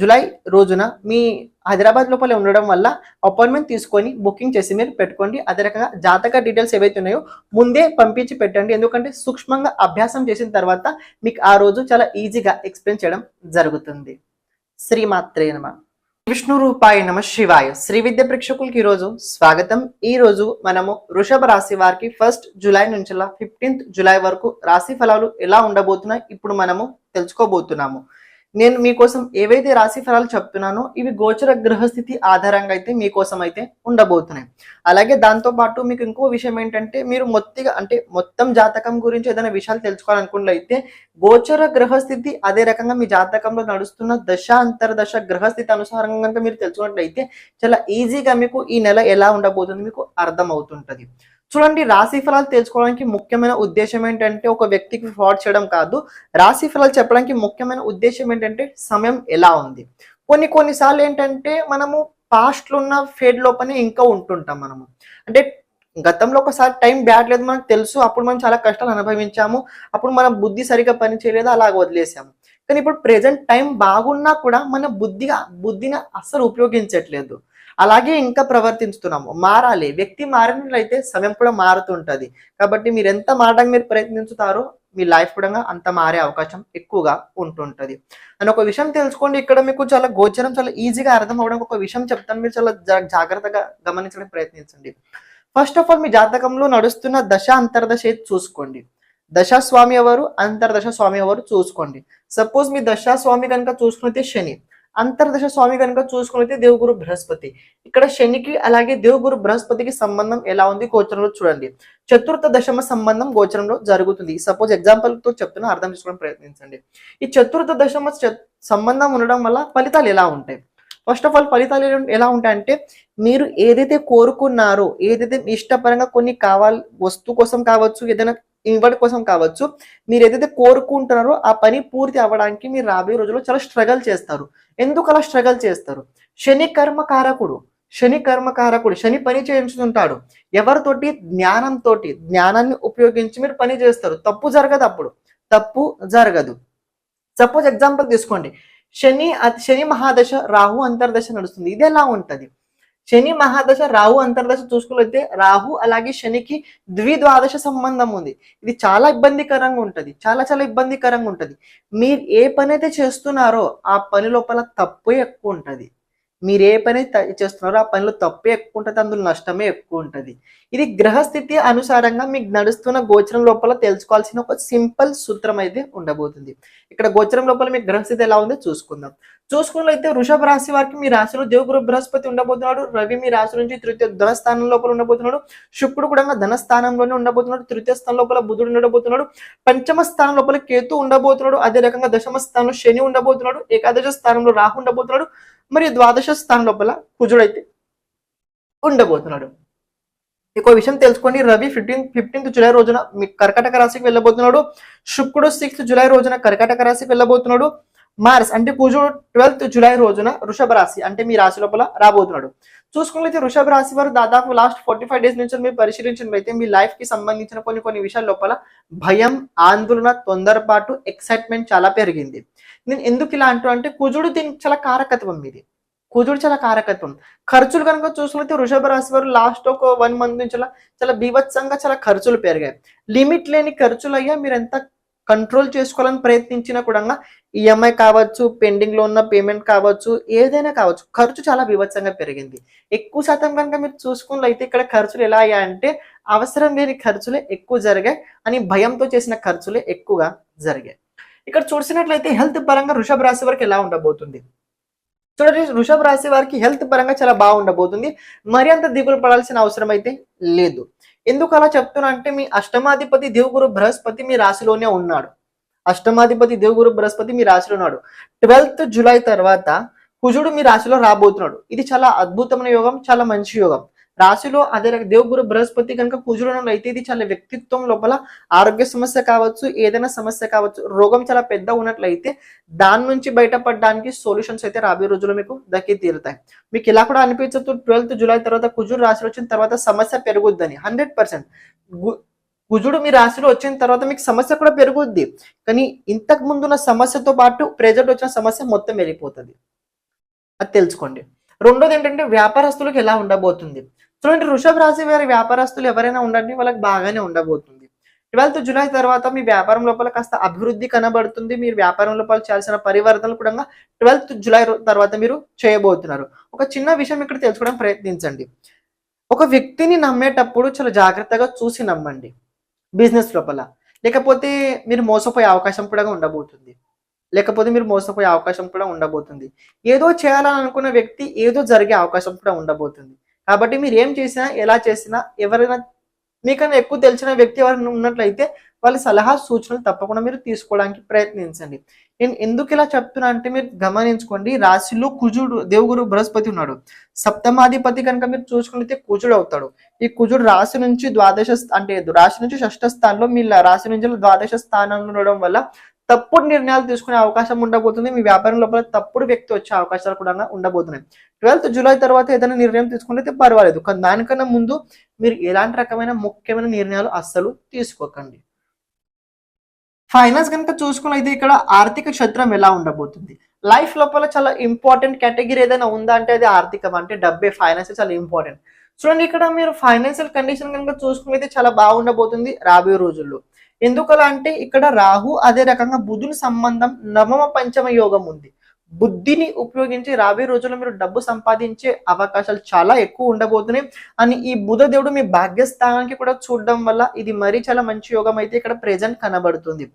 July రోజున మీ హైదరాబాద్ లోపల ఉండడం వల్ల అపాయింట్మెంట్ తీసుకొని బుకింగ్ చేసి మీరు పెట్టుకోండి. అదే రకంగా జాతక డీటెయిల్స్ ఏవైతే ఉన్నాయో ముందే పంపించి పెట్టండి. ఎందుకంటే సూక్ష్మంగా అభ్యాసం చేసిన తర్వాత మీకు ఆ రోజు చాలా ఈజీగా ఎక్స్ప్లెయిన్ చేయడం జరుగుతుంది. శ్రీమాత్రే నమ. విష్ణు రూపాయ నమ శివాయ. శ్రీ విద్య ప్రేక్షకులకి ఈ రోజు స్వాగతం. ఈ రోజు మనము వృషభ రాశి వారికి ఫస్ట్ జూలై నుంచి ఫిఫ్టీన్త్ జూలై వరకు రాశి ఫలాలు ఎలా ఉండబోతున్నాయి ఇప్పుడు మనము తెలుసుకోబోతున్నాము. నేను మీకోసం ఏవైతే రాశి ఫలాలు చెప్తున్నానో ఇవి గోచర గ్రహస్థితి ఆధారంగా అయితే మీకోసం అయితే ఉండబోతున్నాయి. అలాగే దాంతో పాటు మీకు ఇంకో విషయం ఏంటంటే మీరు మొత్తిగా అంటే మొత్తం జాతకం గురించి ఏదైనా విషయాలు తెలుసుకోవాలనుకున్నట్లయితే గోచర గ్రహస్థితి అదే రకంగా మీ జాతకంలో నడుస్తున్న దశ అంతర్దశ గ్రహస్థితి అనుసారంగా కనుక మీరు తెలుసుకున్నట్లయితే చాలా ఈజీగా మీకు ఈ నెల ఎలా ఉండబోతుంది మీకు అర్థం అవుతుంటది చూడండి రాశి ఫలాలు తెలుసుకోవడానికి ముఖ్యమైన ఉద్దేశం ఏంటంటే ఒక వ్యక్తికి ఫ్రాడ్ చేయడం కాదు. రాశి ఫలాలు చెప్పడానికి ముఖ్యమైన ఉద్దేశం ఏంటంటే సమయం ఎలా ఉంది. కొన్ని కొన్నిసార్లు ఏంటంటే మనము పాస్ట్లో ఉన్న ఫేడ్ లోపలనే ఇంకా ఉంటుంటాం మనము. అంటే గతంలో ఒకసారి టైం బ్యాడ్ లేదు మనకు తెలుసు. అప్పుడు మనం చాలా కష్టాలు అనుభవించాము. అప్పుడు మన బుద్ధి సరిగా పని చేయలేదు అలాగ వదిలేసాము. కానీ ఇప్పుడు ప్రెసెంట్ టైం బాగున్నా కూడా మన బుద్ధిగా బుద్ధిని అస్సలు ఉపయోగించట్లేదు. అలాగే ఇంకా ప్రవర్తించుతున్నాము. మారాలి. వ్యక్తి మారినట్లయితే సమయం కూడా మారుతుంటుంది. కాబట్టి మీరు ఎంత మారడానికి మీరు ప్రయత్నించుతారో మీ లైఫ్ కూడా అంత మారే అవకాశం ఎక్కువగా ఉంటుంటుంది. అని ఒక విషయం తెలుసుకోండి. ఇక్కడ మీకు చాలా గోచరం చాలా ఈజీగా అర్థం అవడానికి ఒక విషయం చెప్తాను. మీరు చాలా జా- జాగ్రత్తగా గమనించడానికి ప్రయత్నించండి. ఫస్ట్ ఆఫ్ ఆల్ మీ జాతకంలో నడుస్తున్న దశ అంతర్దశ చూసుకోండి. దశాస్వామి ఎవరు? అంతర్దశ స్వామి ఎవరు? చూసుకోండి. సపోజ్ మీ దశాస్వామి కనుక చూసుకుంటే శని. అంతర్దశ స్వామి కనుక చూసుకున్నైతే దేవుగురు బృహస్పతి. ఇక్కడ శనికి అలాగే దేవుగురు బృహస్పతికి సంబంధం ఎలా ఉంది గోచరంలో చూడండి. చతుర్థ దశమ సంబంధం గోచరంలో జరుగుతుంది. సపోజ్ ఎగ్జాంపుల్తో చెప్తున్నా అర్థం చేసుకోవడం ప్రయత్నించండి. ఈ చతుర్థ దశమ సంబంధం ఉండడం వల్ల ఫలితాలు ఎలా ఉంటాయి? ఫస్ట్ ఆఫ్ ఆల్ ఫలితాలు ఎలా- ఉంటాయంటే మీరు ఏదైతే కోరుకున్నారో ఏదైతే ఇష్టపరంగా కొన్ని కావాలి వస్తువు కోసం కావచ్చు ఏదైనా ఇవ్వడం కోసం కావచ్చు. మీరు ఏదైతే కోరుకుంటున్నారో ఆ పని పూర్తి అవ్వడానికి మీరు రాబోయే రోజుల్లో చాలా స్ట్రగల్ చేస్తారు. ఎందుకు అలా స్ట్రగల్ చేస్తారు? శని కర్మ కారకుడు. శని కర్మ కారకుడు. శని పని చేయించుతుంటాడు. ఎవరితోటి? జ్ఞానంతో జ్ఞానాన్ని ఉపయోగించి మీరు పని చేస్తారు. తప్పు జరగదు అప్పుడు. తప్పు జరగదు. సపోజ్ ఎగ్జాంపుల్ తీసుకోండి. శని శని మహాదశ రాహు అంతర్దశ నడుస్తుంది. ఇది ఎలా ఉంటది? శని మహాదశ రాహు అంతర్దశ చూసుకున్నట్లయితే రాహు అలాగే శనికి ద్విద్వాదశ సంబంధం ఉంది. ఇది చాలా ఇబ్బందికరంగా ఉంటది. చాలా చాలా ఇబ్బందికరంగా ఉంటది. మీరు ఏ పని అయితే చేస్తున్నారో ఆ పని లోపల తప్పు ఎక్కువ ఉంటది. మీరు ఏ పని చేస్తున్నారో ఆ పనిలో తప్పే ఎక్కువ ఉంటుంది అందులో నష్టమే ఎక్కువ ఉంటది. ఇది గ్రహస్థితి అనుసారంగా మీకు నడుస్తున్న గోచరం లోపల తెలుసుకోవాల్సిన ఒక సింపుల్ సూత్రం అయితే ఉండబోతుంది. ఇక్కడ గోచరం లోపల మీకు గ్రహస్థితి ఎలా ఉందో చూసుకుందాం. చూసుకున్నట్లయితే వృషభ రాశి వారికి మీ రాశిలో దేవగురు బృహస్పతి ఉండబోతున్నాడు రవి మీ రాశి నుంచి తృతీయ ధనస్థానం లోపల ఉండబోతున్నాడు శుక్రుడు కూడా ధనస్థానంలోనే ఉండబోతున్నాడు తృతీయ స్థానం లోపల బుధుడు ఉండబోతున్నాడు పంచమ స్థానం లోపల కేతు ఉండబోతున్నాడు అదే రకంగా దశమ స్థానంలో శని ఉండబోతున్నాడు ఏకాదశ స్థానంలో రాహు ఉండబోతున్నాడు మరి ద్వాదశ స్థానం లోపల కుజుడు అయితే ఉండబోతున్నాడు. ఇంకో విషయం తెలుసుకోండి రవి ఫిఫ్టీన్ ఫిఫ్టీన్త్ జూలై రోజున మీ కర్కటక రాశికి వెళ్ళబోతున్నాడు. శుక్రుడు సిక్స్త్ జులై రోజున కర్కటక రాశికి వెళ్ళబోతున్నాడు. మార్స్ అంటే కుజుడు ట్వెల్త్ జూలై రోజున వృషభ రాశి అంటే మీ రాశి లోపల రాబోతున్నాడు. చూసుకున్నట్లయితే వృషభ రాశి వారు దాదాపు లాస్ట్ ఫార్టీ ఫైవ్ డేస్ నుంచి మీరు పరిశీలించినట్లయితే మీ లైఫ్కి సంబంధించిన కొన్ని కొన్ని విషయాల లోపల భయం ఆందోళన తొందరపాటు ఎక్సైట్మెంట్ చాలా పెరిగింది. నేను ఎందుకు ఇలా అంటూ అంటే కుజుడు దీనికి చాలా కారకత్వం ఇది. కుజుడు చాలా కారకత్వం. ఖర్చులు కనుక చూసుకుంటే వృషభ రాశి వారు లాస్ట్ ఒక వన్ మంత్ నుంచి చాలా బీభత్సంగా చాలా ఖర్చులు పెరిగాయి. లిమిట్ లేని ఖర్చులు అయ్యా మీరు ఎంత కంట్రోల్ చేసుకోవాలని ప్రయత్నించినా కూడా ఈఎంఐ కావచ్చు పెండింగ్లో ఉన్న పేమెంట్ కావచ్చు ఏదైనా కావచ్చు ఖర్చు చాలా బీభత్సంగా పెరిగింది. ఎక్కువ శాతం కనుక మీరు చూసుకున్నట్లయితే ఇక్కడ ఖర్చులు ఎలా అయ్యాయంటే అవసరం లేని ఖర్చులే ఎక్కువ జరిగాయి అని భయంతో చేసిన ఖర్చులే ఎక్కువగా జరిగాయి. ఇక్కడ చూసినట్లయితే హెల్త్ పరంగా వృషభ రాశి వారికి ఎలా ఉండబోతుంది? చూడండి వృషభ రాశి వారికి హెల్త్ పరంగా చాలా బాగుండబోతుంది మరి అంత దిగులు పడాల్సిన అవసరం అయితే లేదు. ఎందుకు అలా చెప్తున్నా అంటే మీ అష్టమాధిపతి దేవుగురు బృహస్పతి మీ రాశిలోనే ఉన్నాడు. అష్టమాధిపతి దేవుగురు బృహస్పతి మీ రాశిలో ఉన్నాడు. ట్వెల్త్ జూలై తర్వాత కుజుడు మీ రాశిలో రాబోతున్నాడు. ఇది చాలా అద్భుతమైన యోగం చాలా మంచి యోగం. రాశిలో అదే దేవగురు బృహస్పతి కనుక కుజుడు అయితే ఇది చాలా వ్యక్తిత్వం లోపల ఆరోగ్య సమస్య కావచ్చు ఏదైనా సమస్య కావచ్చు రోగం చాలా పెద్ద ఉన్నట్లయితే దాని నుంచి బయటపడడానికి సొల్యూషన్స్ అయితే రాబోయే రోజుల్లో మీకు దక్కి తీరుతాయి. మీకు ఇలా కూడా అనిపించదు ట్వెల్త్ జూలై తర్వాత కుజుడు రాశిలో వచ్చిన తర్వాత సమస్య పెరుగుద్దని హండ్రెడ్ పర్సెంట్. కుజుడు మీ రాశిలో వచ్చిన తర్వాత మీకు సమస్య కూడా పెరుగుద్ది. కానీ ఇంతకు ముందున్న సమస్యతో పాటు ప్రెజెంట్ వచ్చిన సమస్య మొత్తం వెళ్ళిపోతుంది. అది తెలుసుకోండి. రెండోది ఏంటంటే వ్యాపారస్తులకు ఎలా ఉండబోతుంది? చూడండి వృషభ రాశి వారి వ్యాపారస్తులు ఎవరైనా ఉండండి వాళ్ళకి బాగానే ఉండబోతుంది. ట్వెల్త్ జూలై తర్వాత మీ వ్యాపారం లోపల కాస్త అభివృద్ధి కనబడుతుంది. మీరు వ్యాపారం లోపల చేయాల్సిన పరివర్తనలు కూడా ట్వెల్త్ జూలై తర్వాత మీరు చేయబోతున్నారు. ఒక చిన్న విషయం ఇక్కడ తెలుసుకోవడం ప్రయత్నించండి. ఒక వ్యక్తిని నమ్మేటప్పుడు చాలా జాగ్రత్తగా చూసి నమ్మండి. బిజినెస్ లోపల. లేకపోతే మీరు మోసపోయే అవకాశం కూడా ఉండబోతుంది. లేకపోతే మీరు మోసపోయే అవకాశం కూడా ఉండబోతుంది. ఏదో చేయాలని అనుకున్న వ్యక్తి ఏదో జరిగే అవకాశం కూడా ఉండబోతుంది. కాబట్టి మీరు ఏం చేసినా ఎలా చేసినా ఎవరైనా మీకన్నా ఎక్కువ తెలిసిన వ్యక్తి ఎవరైనా ఉన్నట్లయితే వాళ్ళ సలహా సూచనలు తప్పకుండా మీరు తీసుకోవడానికి ప్రయత్నించండి. నేను ఎందుకు ఇలా చెప్తున్నా అంటే మీరు గమనించుకోండి రాశిలో కుజుడు దేవుగురు బృహస్పతి ఉన్నాడు. సప్తమాధిపతి కనుక మీరు చూసుకుంటే కుజుడు అవుతాడు. ఈ కుజుడు రాశి నుంచి ద్వాదశ అంటే రాశి నుంచి షష్ఠ స్థానంలో మీ రాశి నుంచి ద్వాదశ స్థానంలో ఉండడం వల్ల తప్పుడు నిర్ణయాలు తీసుకునే అవకాశం ఉండబోతుంది. మీ వ్యాపారం లోపల తప్పుడు వ్యక్తి వచ్చే అవకాశాలు కూడా ఉండబోతున్నాయి. ట్వెల్త్ జూలై తర్వాత ఏదైనా నిర్ణయం తీసుకుంటే పర్వాలేదు. కానీ దానికన్నా ముందు మీరు ఎలాంటి రకమైన ముఖ్యమైన నిర్ణయాలు అస్సలు తీసుకోకండి. ఫైనాన్స్ కనుక చూసుకున్నైతే ఇక్కడ ఆర్థిక క్షేత్రం ఎలా ఉండబోతుంది? లైఫ్ లోపల చాలా ఇంపార్టెంట్ కేటగిరీ ఏదైనా ఉందా అంటే అది ఆర్థికం అంటే డబ్బే ఫైనాన్స్ చాలా ఇంపార్టెంట్. చూడండి ఇక్కడ మీరు ఫైనాన్షియల్ కండిషన్ కనుక చూసుకున్నైతే చాలా బాగుండబోతుంది రాబోయే రోజుల్లో. ఎందుకలా అంటే ఇక్కడ రాహు అదే రకంగా బుధుని సంబంధం నవమ పంచమ యోగం ఉంది. బుద్ధిని ఉపయోగించి రాబోయే రోజుల్లో మీరు డబ్బు సంపాదించే అవకాశాలు చాలా ఎక్కువ ఉండబోతున్నాయి. అని ఈ బుధ దేవుడు మీ భాగ్యస్థానానికి కూడా చూడడం వల్ల ఇది మరీ చాలా మంచి యోగం అయితే ఇక్కడ ప్రెజెంట్ కనబడుతుంది.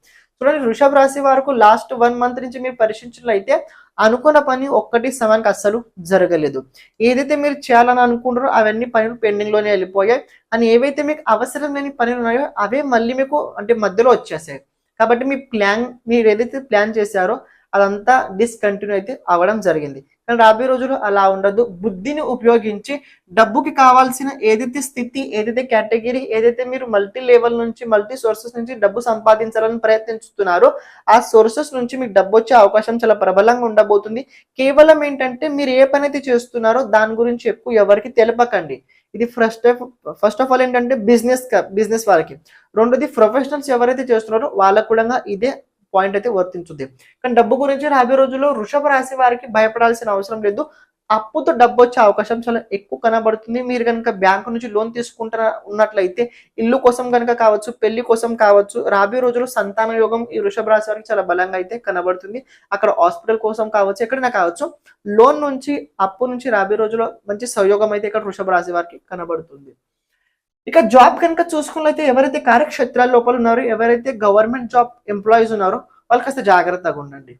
చూడండి వృషభ రాశి వరకు లాస్ట్ వన్ మంత్ నుంచి మీరు పరిశీలించినట్లయితే అనుకున్న పని ఒక్కటి సమయానికి అస్సలు జరగలేదు. ఏదైతే మీరు చేయాలని అనుకుంటారో అవన్నీ పనులు పెండింగ్లోనే వెళ్ళిపోయాయి. అని ఏవైతే మీకు అవసరం లేని పనులు ఉన్నాయో అవే మళ్ళీ మీకు అంటే మధ్యలో వచ్చేసాయి. కాబట్టి మీ ప్లాన్ మీరు ఏదైతే ప్లాన్ చేశారో అదంతా డిస్కంటిన్యూ అయితే అవ్వడం జరిగింది. కానీ రాబోయే రోజుల్లో అలా ఉండదు. బుద్ధిని ఉపయోగించి డబ్బుకి కావాల్సిన ఏదైతే స్థితి ఏదైతే కేటగిరీ ఏదైతే మీరు మల్టీ లెవెల్ నుంచి మల్టీ సోర్సెస్ నుంచి డబ్బు సంపాదించాలని ప్రయత్నిస్తున్నారో ఆ సోర్సెస్ నుంచి మీకు డబ్బు వచ్చే అవకాశం చాలా ప్రబలంగా ఉండబోతుంది. కేవలం ఏంటంటే మీరు ఏ పని అయితే చేస్తున్నారో దాని గురించి ఎక్కువ ఎవరికి తెలపకండి. ఇది ఫస్ట్ ఫస్ట్ ఆఫ్ ఆల్ ఏంటంటే బిజినెస్ బిజినెస్ వాళ్ళకి. రెండోది ప్రొఫెషనల్స్ ఎవరైతే చేస్తున్నారో వాళ్ళకు కూడా ఇదే పాయింట్ అయితే వర్తించుద్ది. కానీ డబ్బు గురించి రాబోయే రోజుల్లో వృషభ రాశి వారికి భయపడాల్సిన అవసరం లేదు. అప్పుతో డబ్బు వచ్చే అవకాశం చాలా ఎక్కువ కనబడుతుంది. మీరు కనుక బ్యాంకు నుంచి లోన్ తీసుకుంటున్న ఉన్నట్లయితే ఇల్లు కోసం కనుక కావచ్చు పెళ్ళి కోసం కావచ్చు రాబోయే రోజుల్లో సంతాన యోగం ఈ వృషభ రాశి వారికి చాలా బలంగా అయితే కనబడుతుంది. అక్కడ హాస్పిటల్ కోసం కావచ్చు ఎక్కడైనా కావచ్చు లోన్ నుంచి అప్పు నుంచి రాబోయే రోజుల్లో మంచి సహయోగం అయితే ఇక్కడ వృషభ రాశి వారికి కనబడుతుంది. ఇక జాబ్ కనుక చూసుకున్నైతే ఎవరైతే కార్యక్షేత్రాల లోపల ఉన్నారో ఎవరైతే గవర్నమెంట్ జాబ్ ఎంప్లాయీస్ ఉన్నారో వాళ్ళు కాస్త జాగ్రత్తగా ఉండండి.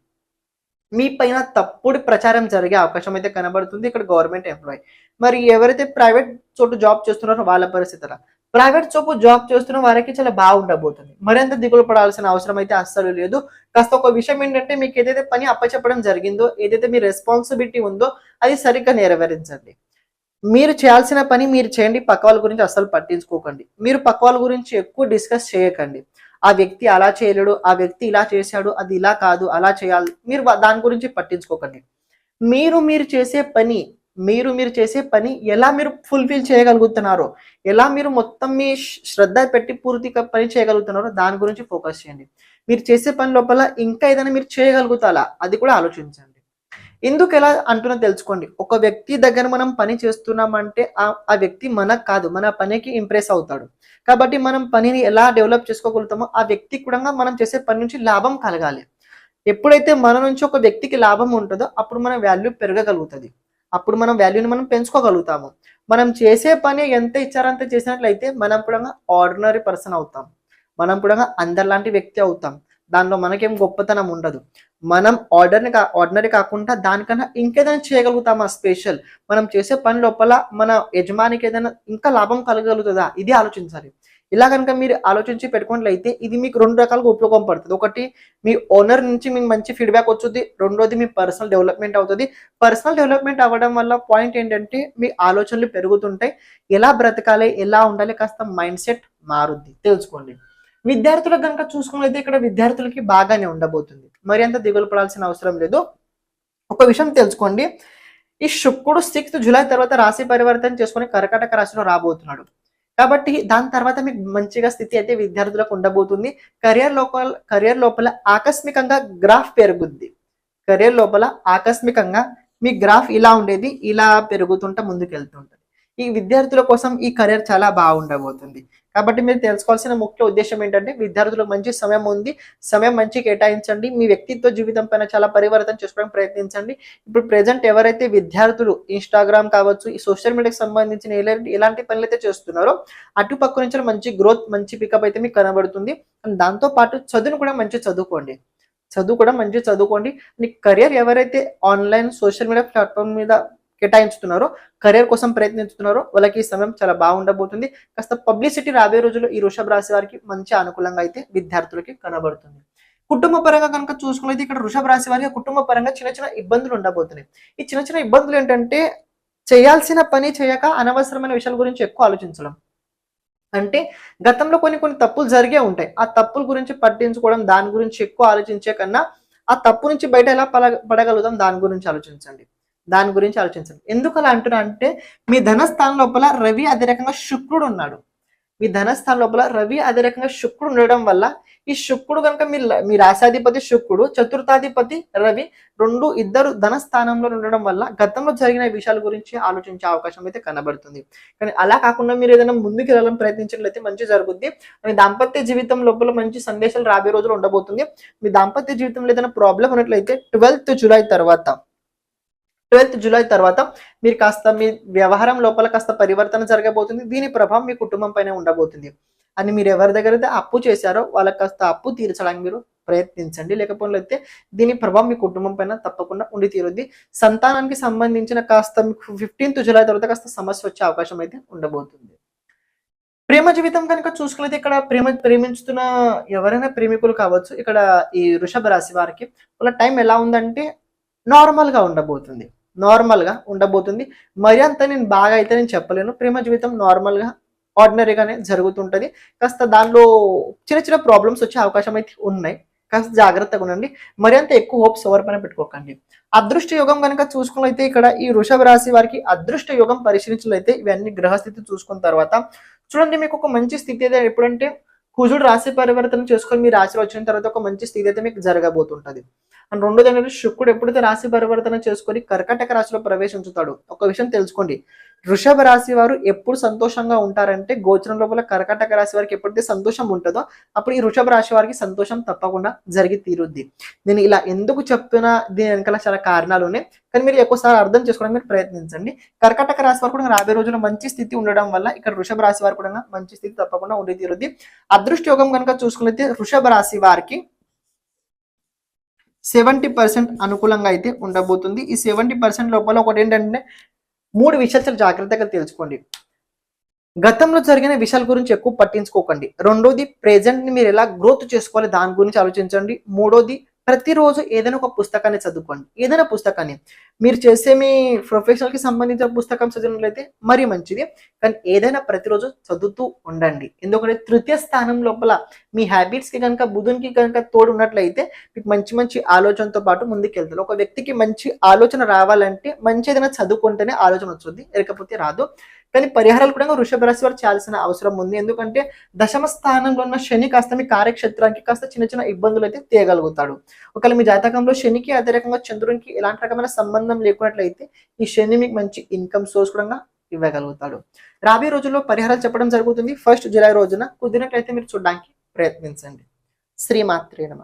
మీ పైన తప్పుడు ప్రచారం జరిగే అవకాశం అయితే కనబడుతుంది ఇక్కడ గవర్నమెంట్ ఎంప్లాయీ. మరి ఎవరైతే ప్రైవేట్ చోటు జాబ్ చేస్తున్నారో వాళ్ళ పరిస్థితి ప్రైవేట్ చోపు జాబ్ చేస్తున్న వారికి చాలా బాగుండబోతుంది. మరింత దిగులు పడాల్సిన అవసరం అయితే అస్సలు లేదు. కాస్త ఒక విషయం ఏంటంటే మీకు ఏదైతే పని అప్పచెప్పడం జరిగిందో ఏదైతే మీ రెస్పాన్సిబిలిటీ ఉందో అది సరిగ్గా నెరవేరించండి. మీరు చేయాల్సిన పని మీరు చేయండి పక్క వాళ్ళ గురించి అస్సలు పట్టించుకోకండి. మీరు పక్క వాళ్ళ గురించి ఎక్కువ డిస్కస్ చేయకండి. ఆ వ్యక్తి అలా చేయలేడు ఆ వ్యక్తి ఇలా చేశాడు అది ఇలా కాదు అలా చేయాలి. మీరు దాని గురించి పట్టించుకోకండి. మీరు మీరు చేసే పని మీరు మీరు చేసే పని ఎలా మీరు ఫుల్ఫిల్ చేయగలుగుతున్నారో ఎలా మీరు మొత్తం మీ శ్రద్ధ పెట్టి పూర్తిగా పని చేయగలుగుతున్నారో దాని గురించి ఫోకస్ చేయండి. మీరు చేసే పని లోపల ఇంకా ఏదైనా మీరు చేయగలుగుతారా? అది కూడా ఆలోచించండి. ఎందుకు ఎలా అంటున్నా తెలుసుకోండి. ఒక వ్యక్తి దగ్గర మనం పని చేస్తున్నామంటే ఆ ఆ వ్యక్తి మనకు కాదు. మన పనికి ఇంప్రెస్ అవుతాడు. కాబట్టి మనం పనిని ఎలా డెవలప్ చేసుకోగలుగుతామో ఆ వ్యక్తి కూడా మనం చేసే పని నుంచి లాభం కలగాలి. ఎప్పుడైతే మన నుంచి ఒక వ్యక్తికి లాభం ఉంటుందో అప్పుడు మన వాల్యూ పెరగగలుగుతుంది. అప్పుడు మనం వాల్యూని మనం పెంచుకోగలుగుతాము. మనం చేసే పని ఎంత ఇచ్చారంత చేసినట్లయితే మనం కూడా ఆర్డినరీ పర్సన్ అవుతాం. మనం కూడా అందరిలాంటి వ్యక్తి అవుతాం. దానిలో మనకేం గొప్పతనం ఉండదు. మనం ఆర్డర్ని కా ఆర్డినరీ కాకుండా దానికన్నా ఇంకేదైనా చేయగలుగుతామా స్పెషల్ మనం చేసే పని లోపల మన యజమానికి ఏదైనా ఇంకా లాభం కలగలుగుతుందా? ఇది ఆలోచించాలి. ఇలా కనుక మీరు ఆలోచించి పెట్టుకున్నట్లయితే ఇది మీకు రెండు రకాలుగా ఉపయోగం పడుతుంది. ఒకటి మీ ఓనర్ నుంచి మీకు మంచి ఫీడ్బ్యాక్ వచ్చుద్ది రెండోది మీ పర్సనల్ డెవలప్మెంట్ అవుతుంది. పర్సనల్ డెవలప్మెంట్ అవ్వడం వల్ల పాయింట్ ఏంటంటే మీ ఆలోచనలు పెరుగుతుంటాయి. ఎలా బ్రతకాలి ఎలా ఉండాలి కాస్త మైండ్ సెట్ మారుద్ది. తెలుసుకోండి. విద్యార్థులకు కనుక చూసుకున్నట్లయితే ఇక్కడ విద్యార్థులకి బాగానే ఉండబోతుంది. మరి అంత దిగులు పడాల్సిన అవసరం లేదు. ఒక విషయం తెలుసుకోండి. ఈ శుక్రుడు సిక్స్త్ జూలై తర్వాత రాశి పరివర్తన చేసుకుని కర్కాటక రాశిలో రాబోతున్నాడు. కాబట్టి దాని తర్వాత మీకు మంచిగా స్థితి అయితే విద్యార్థులకు ఉండబోతుంది. కెరియర్ లోపల కెరియర్ లోపల ఆకస్మికంగా గ్రాఫ్ పెరుగుద్ది. కెరియర్ లోపల ఆకస్మికంగా మీ గ్రాఫ్ ఇలా ఉండేది ఇలా పెరుగుతుంటా ముందుకు ఈ విద్యార్థుల కోసం ఈ కెరియర్ చాలా బాగుండబోతుంది. కాబట్టి మీరు తెలుసుకోవాల్సిన ముఖ్య ఉద్దేశం ఏంటంటే విద్యార్థులకు మంచి సమయం ఉంది. సమయం మంచి కేటాయించండి. మీ వ్యక్తిత్వ జీవితం పైన చాలా పరివర్తన చేసుకోవడానికి ప్రయత్నించండి. ఇప్పుడు ప్రెసెంట్ ఎవరైతే విద్యార్థులు ఇన్స్టాగ్రామ్ కావచ్చు ఈ సోషల్ మీడియాకి సంబంధించిన ఎలాంటి ఎలాంటి పనులు అయితే చేస్తున్నారో అటుపక్క నుంచి మంచి గ్రోత్ మంచి పికప్ అయితే మీకు కనబడుతుంది. దాంతో పాటు చదువును కూడా మంచి చదువుకోండి. చదువు కూడా మంచి చదువుకోండి. మీ కెరియర్ ఎవరైతే ఆన్లైన్ సోషల్ మీడియా ప్లాట్ఫామ్ మీద కేటాయించుతున్నారో కెరీర్ కోసం ప్రయత్నిస్తున్నారో వాళ్ళకి ఈ సమయం చాలా బాగుండబోతుంది. కాస్త పబ్లిసిటీ రాబోయే రోజుల్లో ఈ వృషభ రాశి వారికి మంచి అనుకూలంగా అయితే విద్యార్థులకి కనబడుతుంది. కుటుంబ పరంగా కనుక చూసుకున్నది ఇక్కడ వృషభ రాశి వారికి కుటుంబ పరంగా చిన్న చిన్న ఇబ్బందులు ఉండబోతున్నాయి. ఈ చిన్న చిన్న ఇబ్బందులు ఏంటంటే చేయాల్సిన పని చేయక అనవసరమైన విషయాల గురించి ఎక్కువ ఆలోచించడం అంటే గతంలో కొన్ని కొన్ని తప్పులు జరిగే ఉంటాయి. ఆ తప్పుల గురించి పట్టించుకోవడం దాని గురించి ఎక్కువ ఆలోచించే కన్నా ఆ తప్పు నుంచి బయట ఎలా పడగలుగుతాం దాని గురించి ఆలోచించండి. దాని గురించి ఆలోచించండి. ఎందుకు అలా అంటున్నా అంటే మీ ధనస్థానం లోపల రవి అదే రకంగా శుక్రుడు ఉన్నాడు. మీ ధనస్థానం లోపల రవి అదే రకంగా శుక్రుడు ఉండడం వల్ల ఈ శుక్రుడు కనుక మీ మీ రాశాధిపతి శుక్రుడు చతుర్థాధిపతి రవి రెండు ఇద్దరు ధనస్థానంలో ఉండడం వల్ల గతంలో జరిగిన విషయాల గురించి ఆలోచించే అవకాశం అయితే కనబడుతుంది. కానీ అలా కాకుండా మీరు ఏదైనా ముందుకు వెళ్ళాలని ప్రయత్నించినట్లయితే మంచి జరుగుద్ది. మీ దాంపత్య జీవితం లోపల మంచి సందేశాలు రాబోయే రోజులు ఉండబోతుంది. మీ దాంపత్య జీవితంలో ఏదైనా ప్రాబ్లం ఉన్నట్లయితే ట్వెల్త్ జూలై తర్వాత ట్వెల్త్ జులై తర్వాత మీరు కాస్త మీ వ్యవహారం లోపల కాస్త పరివర్తన జరగబోతుంది. దీని ప్రభావం మీ కుటుంబం పైన ఉండబోతుంది. అని మీరు ఎవరి దగ్గర అయితే అప్పు చేశారో వాళ్ళకి కాస్త అప్పు తీర్చడానికి మీరు ప్రయత్నించండి. లేకపోతే దీని ప్రభావం మీ కుటుంబం పైన తప్పకుండా ఉండి తీరుద్ది. సంతానానికి సంబంధించిన కాస్త ఫిఫ్టీన్త్ జూలై తర్వాత కాస్త సమస్య వచ్చే అవకాశం అయితే ఉండబోతుంది. ప్రేమ జీవితం కనుక చూసుకున్నది ఇక్కడ ప్రేమ ప్రేమించుతున్న ఎవరైనా ప్రేమికులు కావచ్చు. ఇక్కడ ఈ వృషభ రాశి వారికి వాళ్ళ టైం ఎలా ఉందంటే నార్మల్గా ఉండబోతుంది. నార్మల్గా ఉండబోతుంది. మరి అంత నేను బాగా అయితే నేను చెప్పలేను. ప్రేమ జీవితం నార్మల్గా ఆర్డినరీగానే జరుగుతుంటుంది. కాస్త దానిలో చిన్న చిన్న ప్రాబ్లమ్స్ వచ్చే అవకాశం అయితే ఉన్నాయి. కాస్త జాగ్రత్తగా ఉండండి. మరి అంత ఎక్కువ హోప్స్ ఎవరిపైన పెట్టుకోకండి. అదృష్ట యోగం కనుక చూసుకున్నైతే ఇక్కడ ఈ వృషభ రాశి వారికి అదృష్ట యోగం పరిశీలించినైతే ఇవన్నీ గ్రహస్థితి చూసుకున్న తర్వాత చూడండి మీకు ఒక మంచి స్థితి అయితే ఎప్పుడంటే కుజుడు రాశి పరివర్తన చేసుకొని మీ రాశిలో వచ్చిన తర్వాత ఒక మంచి స్థితి అయితే మీకు జరగబోతుంటది. అండ్ రెండోది ఏంటంటే శుక్రుడు ఎప్పుడైతే రాశి పరివర్తన చేసుకొని కర్కటక రాశిలో ప్రవేశించుతాడు ఒక విషయం తెలుసుకోండి. వృషభ రాశి వారు ఎప్పుడు సంతోషంగా ఉంటారంటే గోచరం లోపల కర్కాటక రాశి వారికి ఎప్పుడైతే సంతోషం ఉంటుందో అప్పుడు ఈ వృషభ రాశి వారికి సంతోషం తప్పకుండా జరిగి తీరుద్ది. నేను ఇలా ఎందుకు చెప్తున్నా దీని వెనకాల చాలా కారణాలు ఉన్నాయి. కానీ మీరు ఎక్కువసారి అర్థం చేసుకోవడానికి మీరు ప్రయత్నించండి. కర్కాటక రాశి వారు కూడా రాబోయే రోజుల్లో మంచి స్థితి ఉండడం వల్ల ఇక్కడ వృషభ రాశి వారు కూడా మంచి స్థితి తప్పకుండా ఉండి తీరుద్ది. అదృష్ట యోగం కనుక చూసుకున్నైతే వృషభ రాశి వారికి సెవెంటీ పర్సెంట్ అనుకూలంగా అయితే ఉండబోతుంది. ఈ సెవెంటీ పర్సెంట్ లోపల ఒకటి ఏంటంటే మూడు విషయాలు చాలా జాగ్రత్తగా తెలుసుకోండి. గతంలో జరిగిన విషయాల గురించి ఎక్కువ పట్టించుకోకండి. రెండోది ప్రెజెంట్ని మీరు ఎలా గ్రోత్ చేసుకోవాలి దాని గురించి ఆలోచించండి. మూడోది ప్రతిరోజు ఏదైనా ఒక పుస్తకాన్ని చదువుకోండి. ఏదైనా పుస్తకాన్ని. మీరు చేసే మీ ప్రొఫెషనల్కి సంబంధించిన పుస్తకం చదివినట్లయితే మరీ మంచిది. కానీ ఏదైనా ప్రతిరోజు చదువుతూ ఉండండి. ఎందుకంటే తృతీయ స్థానం లోపల మీ హ్యాబిట్స్కి కనుక బుధునికి కనుక తోడు ఉన్నట్లయితే మీకు మంచి మంచి ఆలోచనతో పాటు ముందుకెళ్తారు. ఒక వ్యక్తికి మంచి ఆలోచన రావాలంటే మంచి ఏదైనా చదువుకుంటేనే ఆలోచన వస్తుంది. లేకపోతే రాదు. కానీ పరిహారాలు కూడా వృషభ రాశి వారు చేయాల్సిన అవసరం ఉంది. ఎందుకంటే దశమ స్థానంలో ఉన్న శని కాస్త మీ కార్యక్షేత్రానికి కాస్త చిన్న చిన్న ఇబ్బందులు అయితే తీయగలుగుతాడు. ఒకవేళ మీ జాతకంలో శనికి అదే రకంగా చంద్రునికి ఎలాంటి రకమైన సంబంధం లేకున్నట్లయితే ఈ శని మీకు మంచి ఇన్కమ్ సోర్స్ కూడా ఇవ్వగలుగుతాడు. రాబోయే రోజుల్లో పరిహారాలు చెప్పడం జరుగుతుంది. ఫస్ట్ జులై రోజున కుదిరినట్లయితే మీరు చూడడానికి ప్రయత్నించండి. శ్రీమాత్రే నమ.